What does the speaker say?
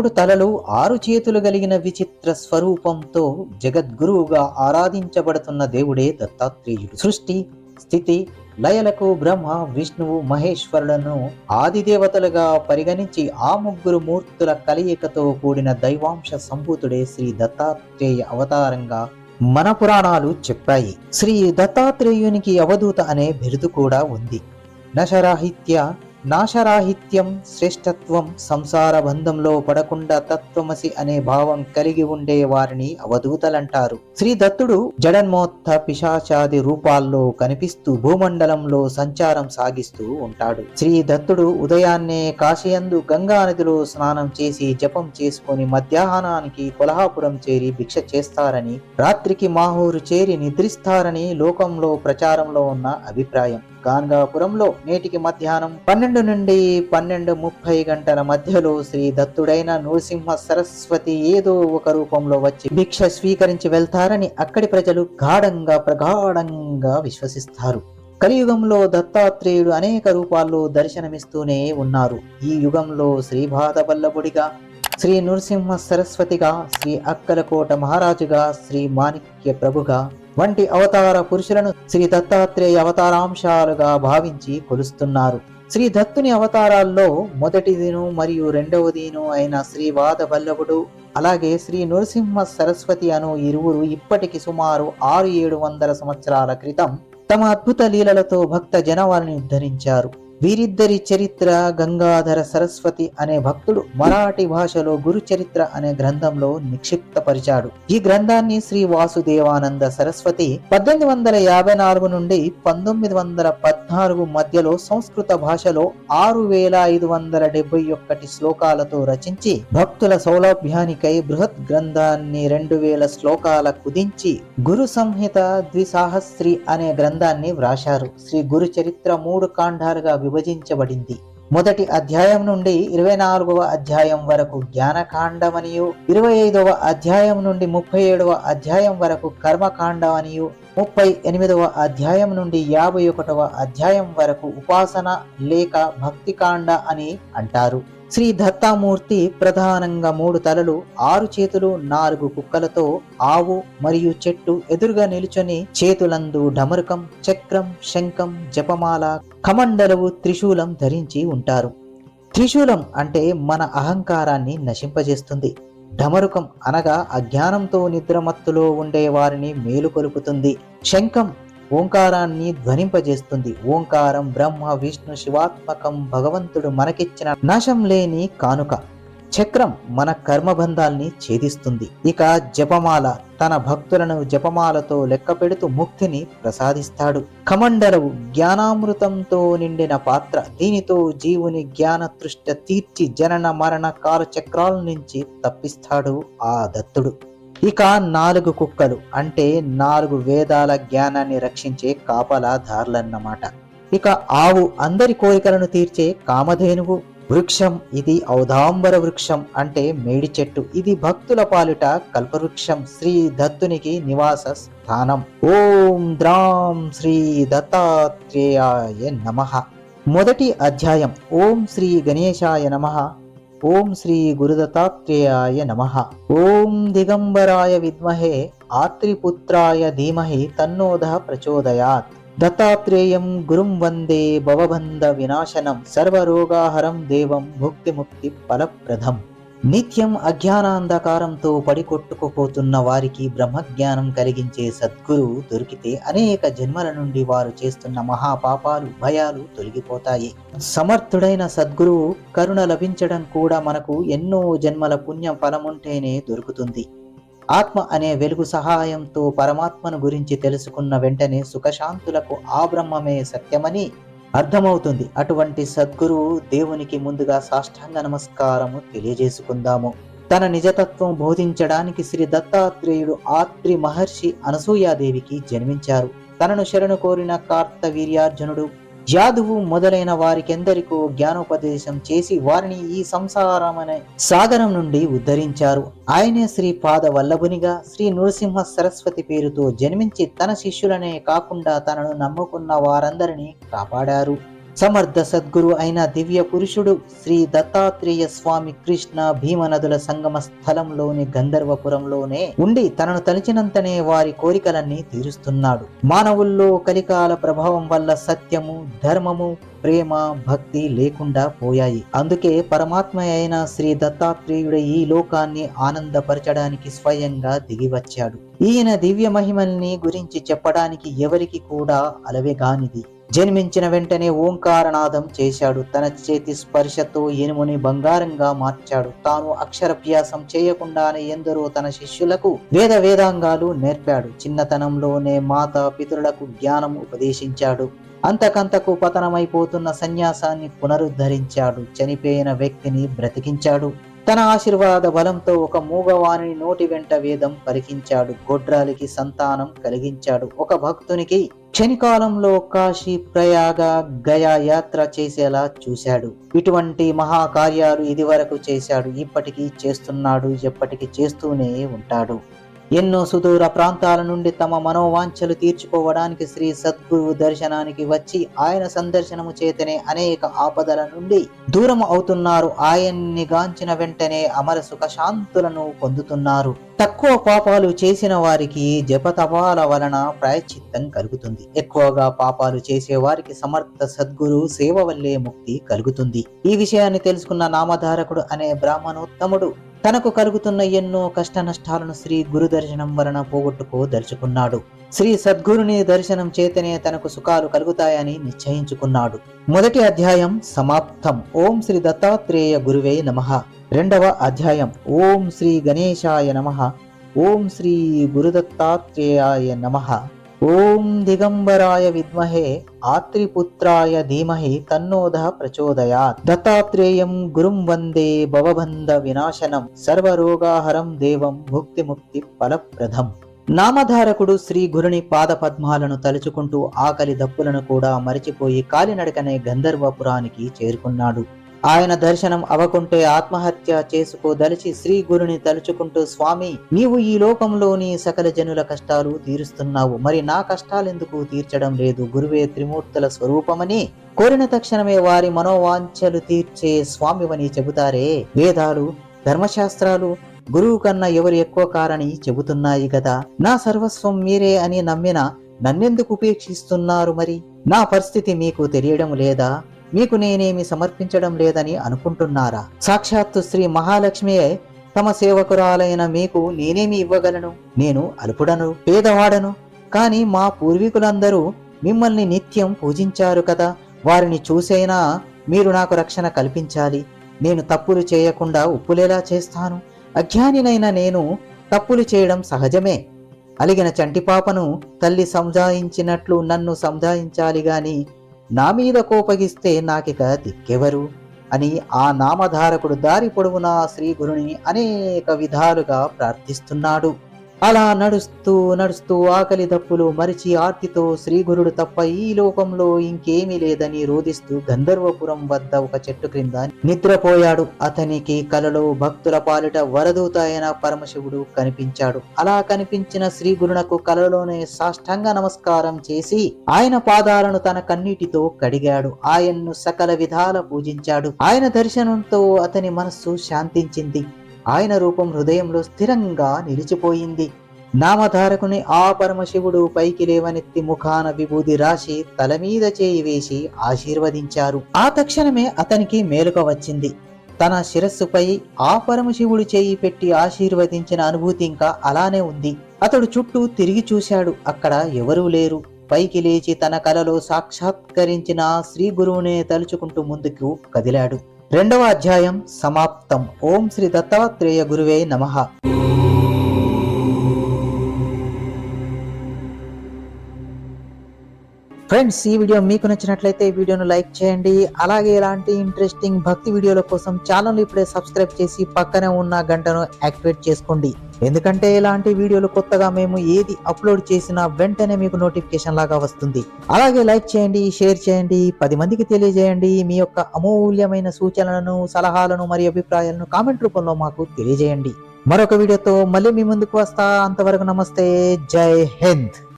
మూడు తలలు ఆరు చేతులు కలిగిన విచిత్ర స్వరూపంతో జగద్గురువుగా ఆరాధించబడుతున్న దేవుడే దత్తాత్రేయుడు. సృష్టి స్థితి లయలకు బ్రహ్మ విష్ణువు మహేశ్వరులను ఆదిదేవతలుగా పరిగణించి ఆ ముగ్గురు మూర్తుల కలయికతో కూడిన దైవాంశ సంభూతుడే శ్రీ దత్తాత్రేయ అవతారంగా మన పురాణాలు చెప్పాయి. శ్రీ దత్తాత్రేయునికి అవధూత అనే బిరుదు కూడా ఉంది. నశరాహిత్య నాశరాహిత్యం శ్రేష్టత్వం సంసార బంధంలో పడకుండా తత్వమసి అనే భావం కలిగి ఉండే వారిని అవధూతలంటారు. శ్రీ దత్తుడు జడన్మోత్త పిశాచాది రూపాల్లో కనిపిస్తూ భూమండలంలో సంచారం సాగిస్తూ ఉంటాడు. శ్రీ దత్తుడు ఉదయాన్నే కాశీయందు గంగా నదిలో స్నానం చేసి జపం చేసుకొని మధ్యాహ్నానికి కొల్హాపురం చేరి భిక్ష చేస్తారని రాత్రికి మాహూరు చేరి నిద్రిస్తారని లోకంలో ప్రచారంలో ఉన్న అభిప్రాయం. గాన్గాపురంలో నేటికి మధ్యాహ్నం పన్నెండు నుండి పన్నెండు ముప్పై గంటల మధ్యలో శ్రీ దత్తుడైన నృసింహ సరస్వతి ఏదో ఒక రూపంలో వచ్చి భిక్ష స్వీకరించి వెళ్తారని అక్కడి ప్రజలు గాఢంగా ప్రగాఢంగా విశ్వసిస్తారు. కలియుగంలో దత్తాత్రేయుడు అనేక రూపాల్లో దర్శనమిస్తూనే ఉన్నారు. ఈ యుగంలో శ్రీ వల్లభుడిగా శ్రీ నృసింహ సరస్వతిగా శ్రీ అక్కలకోట మహారాజుగా శ్రీ మాణిక్య ప్రభుగా వంటి అవతార పురుషులను శ్రీ దత్తాత్రేయ అవతారాంశాలుగా భావించి కొలుస్తున్నారు. శ్రీ దత్తుని అవతారాల్లో మొదటిదిను మరియు రెండవదిను అయిన శ్రీ వాద వల్లభుడు అలాగే శ్రీ నృసింహ సరస్వతి అను ఇరువురు ఇప్పటికి సుమారు ఆరు ఏడు వందల సంవత్సరాల క్రితం తమ అద్భుత లీలలతో భక్త జనవారిని ఉద్ధరించారు. వీరిద్దరి చరిత్ర గంగాధర సరస్వతి అనే భక్తుడు మరాఠీ భాషలో గురు చరిత్ర అనే గ్రంథంలో నిక్షిప్తపరిచాడు. ఈ గ్రంథాన్ని శ్రీ వాసుదేవానంద సరస్వతి పద్దెనిమిది వందల యాభై నాలుగు నుండి పంతొమ్మిది వందల పద్నాలుగు మధ్యలో సంస్కృత భాషలో ఆరు వేల ఐదు వందల డెబ్బై ఒక్కటి శ్లోకాలతో రచించి భక్తుల సౌలభ్యానికై బృహత్ గ్రంథాన్ని రెండు వేల శ్లోకాల కుదించి గురు సంహిత ద్విసాహస్రి అనే గ్రంథాన్ని వ్రాశారు. శ్రీ గురు చరిత్ర మూడు కాండాలుగా విభజించబడింది. మొదటి అధ్యాయం నుండి ఇరవై నాలుగవ అధ్యాయం వరకు జ్ఞానకాండమనియు ఇరవై ఐదవ అధ్యాయం నుండి ముప్పై ఏడవ అధ్యాయం వరకు కర్మకాండమనియు ముప్పై ఎనిమిదవ అధ్యాయం నుండి యాభై ఒకటవ అధ్యాయం వరకు ఉపాసన లేక భక్తికాండ అని అంటారు. శ్రీ దత్తామూర్తి ప్రధానంగా మూడు తలలు ఆరు చేతులు నాలుగు కుక్కలతో ఆవు మరియు చెట్టు ఎదురుగా నిలుచొని చేతులందు ఢమరుకం చక్రం శంఖం జపమాల కమండలవు త్రిశూలం ధరించి ఉంటారు. త్రిశూలం అంటే మన అహంకారాన్ని నశింపజేస్తుంది. ఢమరుకం అనగా అజ్ఞానంతో నిద్రమత్తులో ఉండే వారిని మేలుకొలుపుతుంది శంఖం ఓంకారాన్ని ధ్వనింపజేస్తుంది. ఓంకారం బ్రహ్మ విష్ణు శివాత్మకం భగవంతుడు మనకిచ్చిన నాశం లేని కానుక. చక్రం మన కర్మబంధాల్ని ఛేదిస్తుంది. ఇక జపమాల తన భక్తులను జపమాలతో లెక్క పెడుతూ ముక్తిని ప్రసాదిస్తాడు. కమండలవు జ్ఞానామృతంతో నిండిన పాత్ర. దీనితో జీవుని జ్ఞాన తృష్ట తీర్చి జనన మరణ కాల చక్రాల నుంచి తప్పిస్తాడు ఆ దత్తుడు. ఇక నాలుగు కుక్కలు అంటే నాలుగు వేదాల జ్ఞానాన్ని రక్షించే కాపలాదారులన్నమాట ఇక ఆవు అందరి కోరికలను తీర్చే కామధేనువు వృక్షం ఇది ఔదాంబర వృక్షం అంటే మేడి చెట్టు ఇది భక్తుల పాలిట కల్పవృక్షం శ్రీ దత్తునికి నివాస స్థానం. ఓం ద్రాం శ్రీ దత్తాత్రేయాయ నమః. మొదటి అధ్యాయం ఓం శ్రీ గణేశాయ నమః. ఓం శ్రీ గురుదత్తాత్రేయాయ నమ. ఓం దిగంబరాయ విద్మహే ఆత్రిపుత్రాయ ధీమహి తన్నోద ప్రచోదయాత్. దత్తాత్రేయం గురుం వందే భవబంధ వినాశనం సర్వరోగాహరం దేవం భుక్తిముక్తి ఫలప్రదం. నిత్యం అజ్ఞానాంధకారంతో పడికొట్టుకుపోతున్న వారికి బ్రహ్మజ్ఞానం కలిగించే సద్గురు దొరికితే అనేక జన్మల నుండి వారు చేస్తున్న మహాపాపాలు భయాలు తొలగిపోతాయి. సమర్థుడైన సద్గురువు కరుణ లభించడం కూడా మనకు ఎన్నో జన్మల పుణ్య ఫలముంటేనే దొరుకుతుంది. ఆత్మ అనే వెలుగు సహాయంతో పరమాత్మను గురించి తెలుసుకున్న వెంటనే సుఖశాంతులకు ఆ బ్రహ్మమే సత్యమని అర్థమవుతుంది. అటువంటి సద్గురువు దేవునికి ముందుగా సాష్టాంగ నమస్కారము తెలియజేసుకుందాము. తన నిజతత్వం బోధించడానికి శ్రీ దత్తాత్రేయుడు ఆత్రి మహర్షి అనసూయాదేవికి జన్మించారు. తనను శరణు కోరిన కార్తవీర్యార్జునుడు జాదువు మొదలైన వారికెందరికో జ్ఞానోపదేశం చేసి వారిని ఈ సంసారమనే సాగరం నుండి ఉద్ధరించారు. ఆయనే శ్రీ పాద వల్లభునిగా శ్రీ నృసింహ సరస్వతి పేరుతో జన్మించి తన శిష్యులనే కాకుండా తనను నమ్ముకున్న వారందరినీ కాపాడారు. సమర్థ సద్గురు అయిన దివ్య పురుషుడు శ్రీ దత్తాత్రేయ స్వామి కృష్ణ భీమ నదుల సంగమ స్థలంలోని గంధర్వపురంలోనే ఉండి తనను తలిచినంతనే వారి కోరికలన్నీ తీరుస్తున్నాడు. మానవుల్లో కలికాల ప్రభావం వల్ల సత్యము ధర్మము ప్రేమ భక్తి లేకుండా పోయాయి. అందుకే పరమాత్మ అయిన శ్రీ దత్తాత్రేయుడు ఈ లోకాన్ని ఆనందపరచడానికి స్వయంగా దిగివచ్చాడు. ఈయన దివ్య మహిమల్ని గురించి చెప్పడానికి ఎవరికి కూడా అలవెగానిది జన్మించిన వెంటనే ఓంకారనాదం చేశాడు. తన చేతి స్పర్శతో ఇనుముని బంగారంగా మార్చాడు. తాను అక్షరభ్యాసం చేయకుండానే ఎందరో తన శిష్యులకు వేద వేదాంగాలు నేర్పాడు. చిన్నతనంలోనే మాత పితరులకు జ్ఞానం ఉపదేశించాడు. అంతకంతకు పతనమైపోతున్న సన్యాసాన్ని పునరుద్ధరించాడు. చనిపోయిన వ్యక్తిని బ్రతికించాడు. తన ఆశీర్వాద బలంతో ఒక మూగవాణిని నోటి వెంట వేదం పలికించాడు. గొడ్రాలికి సంతానం కలిగించాడు. ఒక భక్తునికి క్షణికాలంలో కాశీ ప్రయాగ గయా యాత్ర చేసేలా చూశాడు. ఇటువంటి మహాకార్యాలు ఇదివరకు చేశాడు. ఇప్పటికీ చేస్తున్నాడు. ఎప్పటికీ చేస్తూనే ఉంటాడు. ఎన్నో సుదూర ప్రాంతాల నుండి తమ మనోవాంఛలు తీర్చుకోవడానికి శ్రీ సద్గురు దర్శనానికి వచ్చి ఆయన సందర్శనము చేతనే అనేక ఆపదల నుండి దూరం అవుతున్నారు. ఆయన్ని గాంచిన వెంటనే అమర సుఖ శాంతులను పొందుతున్నారు. తక్కువ పాపాలు చేసిన వారికి జపతపాల వలన ప్రాయశ్చిత్తం కలుగుతుంది. ఎక్కువగా పాపాలు చేసే వారికి సమర్థ సద్గురు సేవ వల్లే ముక్తి కలుగుతుంది. ఈ విషయాన్ని తెలుసుకున్న నామధారకుడు అనే బ్రాహ్మణోత్తముడు తనకు కలుగుతున్న ఎన్నో కష్ట నష్టాలను శ్రీ గురు దర్శనం వలన పోగొట్టుకోదలుచుకున్నాడు. శ్రీ సద్గురుని దర్శనం చేతనే తనకు సుఖాలు కలుగుతాయని నిశ్చయించుకున్నాడు. మొదటి అధ్యాయం సమాప్తం. ఓం శ్రీ దత్తాత్రేయ గురువే నమ. రెండవ అధ్యాయం. ఓం శ్రీ గణేశాయ నమ. ఓం శ్రీ గురుదత్తాత్రేయాయ నమ. ఓం దిగంబరాయ విద్మహే ఆత్రిపుత్రాయ ధీమహి తన్నోద ప్రచోదయాత్. దత్తాత్రేయం గురుం వందే భవబంధ వినాశనం సర్వరోగాహరం దేవం ముక్తి ముక్తి ఫలప్రదం. నామధారకుడు శ్రీ గురుని పాద పద్మాలను తలుచుకుంటూ ఆకలి దప్పులను కూడా మరిచిపోయి కాలినడకనే గంధర్వపురానికి చేరుకున్నాడు. ఆయన దర్శనం అవకుంటే ఆత్మహత్య చేసుకోదలిచి శ్రీ గురుని తలుచుకుంటూ స్వామి నీవు ఈ లోకంలోని సకల జనుల కష్టాలు తీరుస్తున్నావు. మరి నా కష్టాలెందుకు తీర్చడం లేదు? గురువే త్రిమూర్తుల స్వరూపమని కోరిన తక్షణమే వారి మనోవాంఛలు తీర్చే స్వామివని చెబుతారే. వేదాలు ధర్మశాస్త్రాలు గురువు కన్నా ఎవరు ఎక్కువ కారని చెబుతున్నాయి కదా నా సర్వస్వం మీరే అని నమ్మిన నన్నెందుకు ఉపేక్షిస్తున్నారు మరి? నా పరిస్థితి మీకు తెలియడం లేదా? మీకు నేనేమి సమర్పించడం లేదని అనుకుంటున్నారా? సాక్షాత్తు శ్రీ మహాలక్ష్మియే తమ సేవకురాలైన మీకు నేనేమి ఇవ్వగలను? నేను అల్పుడను పేదవాడను. కానీ మా పూర్వీకులందరూ మిమ్మల్ని నిత్యం పూజించారు కదా. వారిని చూసైనా మీరు నాకు రక్షణ కల్పించాలి. నేను తప్పులు చేయకుండా ఉప్పులేలా చేస్తాను? అజ్ఞానినైన నేను తప్పులు చేయడం సహజమే. అలిగిన చంటిపాపను తల్లి సంజాయించినట్లు నన్ను సంజాయించాలి గాని నా మీద కోపగిస్తే నాకిక దిక్కెవరు? అని ఆ నామధారకుడు దారి పొడవునా శ్రీ గురుని అనేక విధాలుగా ప్రార్థిస్తున్నాడు. అలా నడుస్తూ నడుస్తూ ఆకలి దప్పులు మరిచి ఆర్తితో శ్రీగురుడు తప్ప ఈ లోకంలో ఇంకేమీ లేదని రోధిస్తూ గంధర్వపురం వద్ద ఒక చెట్టు క్రింద నిద్రపోయాడు. అతనికి కలలో భక్తుల పాలిట వరదూతాయన పరమశివుడు కనిపించాడు. అలా కనిపించిన శ్రీ గురునకు కలలోనే సాష్టాంగ నమస్కారం చేసి ఆయన పాదాలను తన కన్నీటితో కడిగాడు. ఆయన్ను సకల విధాల పూజించాడు. ఆయన దర్శనంతో అతని మనస్సు శాంతించింది. ఆయన రూపం హృదయంలో స్థిరంగా నిలిచిపోయింది. నామధారకుని ఆ పరమశివుడు పైకి లేవనెత్తి ముఖాన విభూది రాసి తల మీద చేయి వేసి ఆశీర్వదించారు. ఆ తక్షణమే అతనికి మేలుక వచ్చింది. తన శిరస్సుపై ఆ పరమశివుడు చేయి పెట్టి ఆశీర్వదించిన అనుభూతి ఇంకా అలానే ఉంది. అతడు చుట్టూ తిరిగి చూశాడు. అక్కడ ఎవరూ లేరు. పైకి లేచి తన కలలో సాక్షాత్కరించిన శ్రీ గురువునే తలుచుకుంటూ ముందుకు కదిలాడు. రెండవ అధ్యాయం సమాప్తం. ఓం శ్రీ దత్తాత్రేయ గురువే నమః. ఫ్రెండ్స్ ఈ వీడియో మీకు నచ్చినట్లయితే ఈ వీడియోను లైక్ చేయండి. అలాగే ఇలాంటి ఇంట్రెస్టింగ్ భక్తి వీడియోల కోసం ఛానల్ ఇప్పుడే సబ్స్క్రైబ్ చేసి పక్కనే ఉన్న గంటను యాక్టివేట్ చేసుకోండి. ఎందుకంటే ఇలాంటి వీడియోలు కొత్తగా మేము ఏది అప్లోడ్ చేసినా వెంటనే మీకు నోటిఫికేషన్ లాగా వస్తుంది. అలాగే లైక్ చేయండి షేర్ చేయండి పది మందికి తెలియజేయండి. మీ యొక్క అమూల్యమైన సూచనలను సలహాలను మరియు అభిప్రాయాలను కామెంట్ రూపంలో మాకు తెలియజేయండి. మరొక వీడియోతో మళ్ళీ మీ ముందుకు వస్తా. అంతవరకు నమస్తే. జై హింద్.